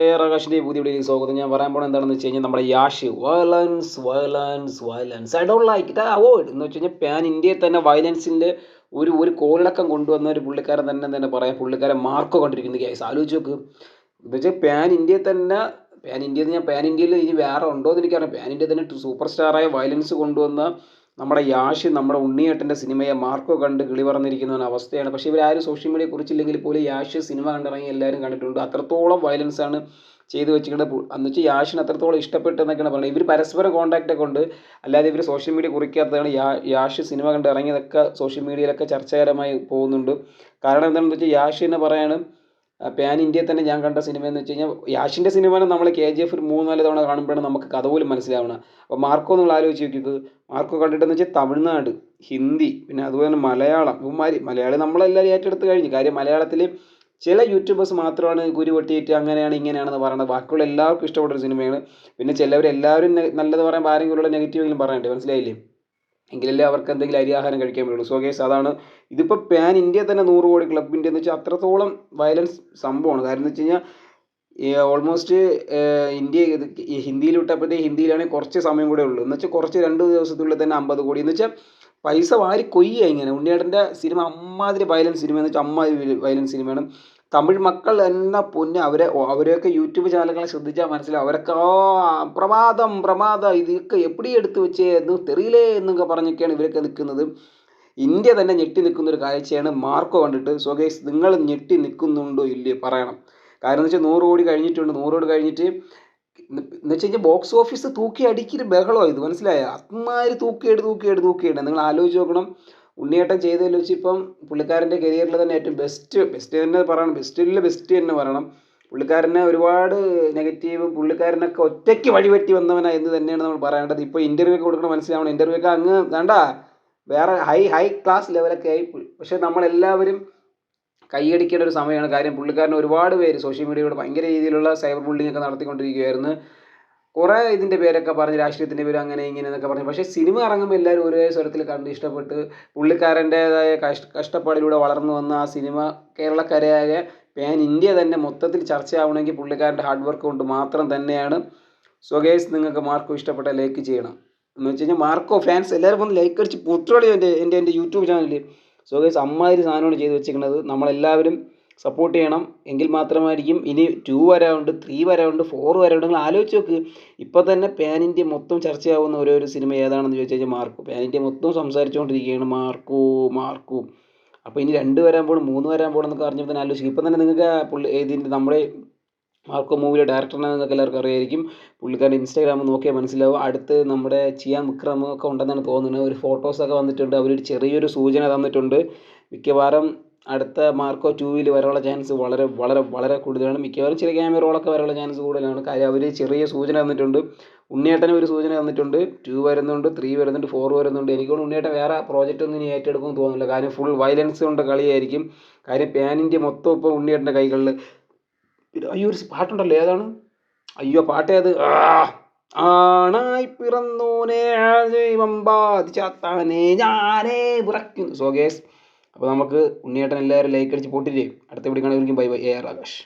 പ്രകാശിന്റെ പുതിയ വീഡിയോയിലേക്ക് സ്വാഗതം. ഞാൻ പറയാൻ പോണത് എന്താണെന്ന് വെച്ച് കഴിഞ്ഞാൽ നമ്മുടെ Yash. Violence violence violence I don't like it avoid എന്ന് വെച്ച് കഴിഞ്ഞാൽ പാൻ ഇന്ത്യയിൽ തന്നെ വയലൻസിന്റെ ഒരു ഒരു കോളിളക്കം കൊണ്ടുവന്ന ഒരു പുള്ളിക്കാരൻ തന്നെ തന്നെ പറയാം. പുള്ളിക്കാരൻ മാർക്ക് കണ്ടിരിക്കുന്നു ഗ്യാസ് ആലോചിച്ച് നോക്ക്. എന്ന് വെച്ചാൽ പാൻ ഇന്ത്യയിൽ തന്നെ പാൻ ഇന്ത്യയിൽ ഞാൻ പാൻ ഇന്ത്യയിൽ ഇനി വേറെ ഉണ്ടോ എന്ന് എനിക്കറിയാം പാൻ ഇന്ത്യയിൽ തന്നെ സൂപ്പർ സ്റ്റാറായ വയലൻസ് കൊണ്ടുവന്ന നമ്മുടെ യാഷ് നമ്മുടെ ഉണ്ണിയേട്ടന്റെ സിനിമയെ മാർക്കോ കണ്ട് കിളി പറഞ്ഞിരിക്കുന്ന ഒരു അവസ്ഥയാണ്. പക്ഷേ ഇവരാരും സോഷ്യൽ മീഡിയ കുറിച്ചില്ലെങ്കിൽ പോലും യാഷ് സിനിമ കണ്ടിറങ്ങി എല്ലാവരും കണ്ടിട്ടുണ്ട്. അത്രത്തോളം വയലൻസ് ആണ് ചെയ്തു വെച്ചിട്ടുണ്ട് എന്ന് വെച്ചാൽ യാഷിന് അത്രത്തോളം ഇഷ്ടപ്പെട്ടു എന്നൊക്കെയാണ് പറയുന്നത്. ഇവർ പരസ്പരം കോൺടാക്റ്റ് ഒക്കെ ഉണ്ട്. അല്ലാതെ ഇവർ സോഷ്യൽ മീഡിയ കുറിക്കാത്തതാണ് യാ യാഷ് സിനിമ കണ്ട് ഇറങ്ങിയതൊക്കെ സോഷ്യൽ മീഡിയയിലൊക്കെ ചർച്ചകരമായി പോകുന്നുണ്ട്. കാരണം എന്താണെന്ന് വെച്ചാൽ യാഷ് എന്ന് പാൻ ഇന്ത്യയിൽ തന്നെ ഞാൻ കണ്ട സിനിമ എന്ന് വെച്ച് കഴിഞ്ഞാൽ യാഷിന്റെ സിനിമ നമ്മൾ കെ ജി എഫ് ഒരു മൂന്നാൽ തവണ കാണുമ്പോഴാണ് നമുക്ക് കഥ പോലും മനസ്സിലാവണം. അപ്പോൾ മാർക്കോ എന്നുള്ള ആലോചിച്ച് നോക്കിയത് മാർക്കോ കണ്ടിട്ടെന്ന് വെച്ചാൽ തമിഴ്നാട് ഹിന്ദി പിന്നെ അതുപോലെ തന്നെ മലയാളം ഇവന്മാർ മലയാളി നമ്മളെല്ലാവരും ഏറ്റെടുത്ത് കഴിഞ്ഞു. കാര്യം മലയാളത്തിൽ ചില യൂട്യൂബേഴ്സ് മാത്രമാണ് കുരു പൊട്ടിയിട്ട് അങ്ങനെയാണ് ഇങ്ങനെയാണെന്ന് പറയുന്നത് ബാക്കിയുള്ള എല്ലാവർക്കും ഇഷ്ടപ്പെട്ട ഒരു സിനിമയാണ് പിന്നെ ചിലവർ എല്ലാവരും നല്ലത് പറയുമ്പോൾ ആരെങ്കിലും നെഗറ്റീവ് നെഗറ്റീവെങ്കിലും പറയണ്ടേ? മനസ്സിലായില്ലേ? എങ്കിലല്ലേ അവർക്ക് എന്തെങ്കിലും അരിയാഹാരം കഴിക്കാൻ പറ്റുള്ളൂ. സോ കേസ് അതാണ് ഇതിപ്പോൾ പാൻ ഇന്ത്യ തന്നെ നൂറ് കോടി ക്ലബിന്റെ എന്ന് വെച്ചാൽ അത്രത്തോളം വയലൻസ് സംഭവമാണ്. കാരണം എന്ന് വെച്ച് കഴിഞ്ഞാൽ ഓൾമോസ്റ്റ് ഇന്ത്യ ഹിന്ദിയിൽ വിട്ടപ്പോഴത്തേക്ക് ഹിന്ദിയിലാണെങ്കിൽ കുറച്ച് സമയം കൂടെ ഉള്ളൂ. എന്ന് വെച്ചാൽ കുറച്ച് രണ്ട് ദിവസത്തിനുള്ളിൽ തന്നെ അമ്പത് കോടി. എന്ന് വെച്ചാൽ പൈസ വാരി കൊയ്യുക ഇങ്ങനെ. ഉണ്ണിയേട്ടന്റെ സിനിമ അമ്മാതിരി വയലൻസ് സിനിമ എന്ന് വെച്ചാൽ അമ്മാതിരി വയലൻസ് സിനിമയാണ്. തമിഴ് മക്കൾ എന്നെ പൊന്ന് അവരെ അവരെയൊക്കെ യൂട്യൂബ് ചാനലുകളെ ശ്രദ്ധിച്ചാൽ മനസ്സിലാവും. അവരൊക്കെ ഓ പ്രമാദം പ്രമാദം ഇതൊക്കെ എപ്പിടി എടുത്തു വെച്ചേ എന്ന് തെറിയിലേ എന്നൊക്കെ പറഞ്ഞൊക്കെയാണ് ഇവരൊക്കെ നിൽക്കുന്നത്. ഇന്ത്യ തന്നെ ഞെട്ടി നിൽക്കുന്ന ഒരു കാഴ്ചയാണ് മാർക്കോ കണ്ടിട്ട്. സോ ഗൈസ് നിങ്ങൾ ഞെട്ടി നിൽക്കുന്നുണ്ടോ ഇല്ലേ? പറയണം. കാരണം എന്ന് വെച്ചാൽ നൂറ് കോടി കഴിഞ്ഞിട്ടുണ്ട്. നൂറ് കോടി കഴിഞ്ഞിട്ട് എന്ന് വെച്ച് കഴിഞ്ഞാൽ ബോക്സ് ഓഫീസ് തൂക്കി അടിക്കൊരു ബഹളമാണ് ഇത്. മനസ്സിലായോ? അത്മാര് തൂക്കിയെടുത്ത് തൂക്കിയെടുത്ത് തൂക്കിയെട്. നിങ്ങൾ ആലോചിച്ച് നോക്കണം. ഉണ്ണിയേട്ടൻ ചെയ്തതിൽ വെച്ച് ഇപ്പം പുള്ളിക്കാരന്റെ കരിയറിൽ തന്നെ ഏറ്റവും ബെസ്റ്റ് ബെസ്റ്റ് തന്നെ പറയണം. ബെസ്റ്റിൽ ബെസ്റ്റ് തന്നെ പറയണം. പുള്ളിക്കാരനെ ഒരുപാട് നെഗറ്റീവ് പുള്ളിക്കാരനൊക്കെ ഒറ്റയ്ക്ക് വഴിവെട്ടി വന്നവനാ എന്ന് തന്നെയാണ് നമ്മൾ പറയേണ്ടത്. ഇപ്പോൾ ഇന്റർവ്യൂ ഒക്കെ കൊടുക്കണം മനസ്സിലാവണം. ഇന്റർവ്യൂ ഒക്കെ അങ്ങ് വേണ്ട. വേറെ ഹൈ ഹൈ ക്ലാസ് ലെവലൊക്കെ ആയി. പക്ഷേ നമ്മളെല്ലാവരും കൈയടിക്കേണ്ട ഒരു സമയമാണ്. കാര്യം പുള്ളിക്കാരൻ ഒരുപാട് പേര് സോഷ്യൽ മീഡിയയിലൂടെ ഭയങ്കര രീതിയിലുള്ള സൈബർ ബുള്ളിംഗ് ഒക്കെ നടത്തിക്കൊണ്ടിരിക്കുകയായിരുന്നു. കുറേ ഇതിന്റെ പേരൊക്കെ പറഞ്ഞ് രാഷ്ട്രീയത്തിന്റെ പേര് അങ്ങനെ ഇങ്ങനെ എന്നൊക്കെ പറഞ്ഞു. പക്ഷേ സിനിമ ഇറങ്ങുമ്പോൾ എല്ലാവരും ഒരേ സ്വരത്തിൽ കണ്ട് ഇഷ്ടപ്പെട്ട് പുള്ളിക്കാരന്റേതായ കഷ്ട കഷ്ടപ്പാടിലൂടെ വളർന്നു വന്ന ആ സിനിമ കേരളക്കരയായ പാൻ ഇന്ത്യ തന്നെ മൊത്തത്തിൽ ചർച്ചയാവണമെങ്കിൽ പുള്ളിക്കാരന്റെ ഹാർഡ് വർക്ക് കൊണ്ട് മാത്രം തന്നെയാണ്. സോ നിങ്ങൾക്ക് മാർക്കോ ഇഷ്ടപ്പെട്ട ലൈക്ക് ചെയ്യണം. എന്ന് വെച്ച് കഴിഞ്ഞാൽ മാർക്കോ ഫാൻസ് എല്ലാവരും വന്ന് ലൈക്ക് അടിച്ച് പുത്രടി എന്റെ എന്റെ എന്റെ യൂട്യൂബ് ചാനലിൽ സോ ഗേസ് അമ്മാതിരി സാധനമാണ് ചെയ്ത് വെച്ചിരിക്കുന്നത്. നമ്മളെല്ലാവരും സപ്പോർട്ട് ചെയ്യണം. എങ്കിൽ മാത്രമായിരിക്കും ഇനി ടു വരാറുണ്ട് ത്രീ വരാറുണ്ട് ഫോർ വരാറുണ്ട് നിങ്ങൾ ആലോചിച്ച് നോക്ക്. ഇപ്പോൾ തന്നെ പാൻ ഇന്ത്യ മൊത്തം ചർച്ചയാവുന്ന ഓരോ ഒരു സിനിമ ഏതാണെന്ന് ചോദിച്ചു കഴിഞ്ഞാൽ മാർക്കു. പാൻ ഇന്ത്യ മൊത്തം സംസാരിച്ചുകൊണ്ടിരിക്കുകയാണ് മാർക്കു മാർക്കു. അപ്പോൾ ഇനി രണ്ട് വരാൻ പോകണം മൂന്ന് വരാൻ പോകണം എന്നൊക്കെ അറിഞ്ഞപ്പോൾ തന്നെ ആലോചിക്കും ഇപ്പം തന്നെ നിങ്ങൾക്ക് പുള്ളി ഇതിന്റെ നമ്മുടെ മാർക്കോ മൂവിയിലെ ഡയറക്ടറിനെ നിങ്ങൾക്ക് എല്ലാവർക്കും അറിയായിരിക്കും. പുള്ളിക്കാരുടെ ഇൻസ്റ്റാഗ്രാം നോക്കിയാൽ മനസ്സിലാവും. അടുത്ത് നമ്മുടെ ചിയാൻ വിക്രമൊക്കെ ഉണ്ടെന്നാണ് തോന്നുന്നത്. ഒരു ഫോട്ടോസൊക്കെ വന്നിട്ടുണ്ട്. അവരൊരു ചെറിയൊരു സൂചന തന്നിട്ടുണ്ട്. മിക്കവാറും അടുത്ത മാർക്കോ ടൂവിൽ വരാനുള്ള ചാൻസ് വളരെ വളരെ വളരെ കൂടുതലാണ്. മിക്കവാറും ചെറിയ ക്യാമറകളൊക്കെ വരാനുള്ള ചാൻസ് കൂടുതലാണ്. കാര്യം അവർ ചെറിയ സൂചന തന്നിട്ടുണ്ട്. ഉണ്ണിയേട്ടന് ഒരു സൂചന തന്നിട്ടുണ്ട്. ടു വരുന്നുണ്ട് ത്രീ വരുന്നുണ്ട് ഫോർ വരുന്നുണ്ട്. എനിക്കോ ഉണ്ണിയേട്ടൻ വേറെ പ്രോജക്റ്റ് ഒന്നും ഇനി ഏറ്റെടുക്കുമെന്ന് തോന്നുന്നില്ല. കാര്യം ഫുൾ വയലൻസ് കൊണ്ട് കളിയായിരിക്കും. കാര്യം പാനിന്റെ മൊത്തം ഇപ്പോൾ ഉണ്ണിയേട്ടന്റെ കൈകളിൽ അയ്യോ ഒരു പാട്ടുണ്ടല്ലോ. ഏതാണ്? അയ്യോ പാട്ട് ഏത്? ആണായി പിറന്നോനെ ദൈവം ബാധിച്ചാത്താനെ ഞാനേ വിറയ്ക്കുന്നു. സോ ഗേസ് അപ്പോൾ നമുക്ക് ഉണ്ണിയേട്ടൻ എല്ലാവരും ലൈക്ക് അടിച്ച് പൊട്ടില്ലേ അടുത്ത വീഡിയോ കാണുമായിരിക്കും bye bye A R Akash.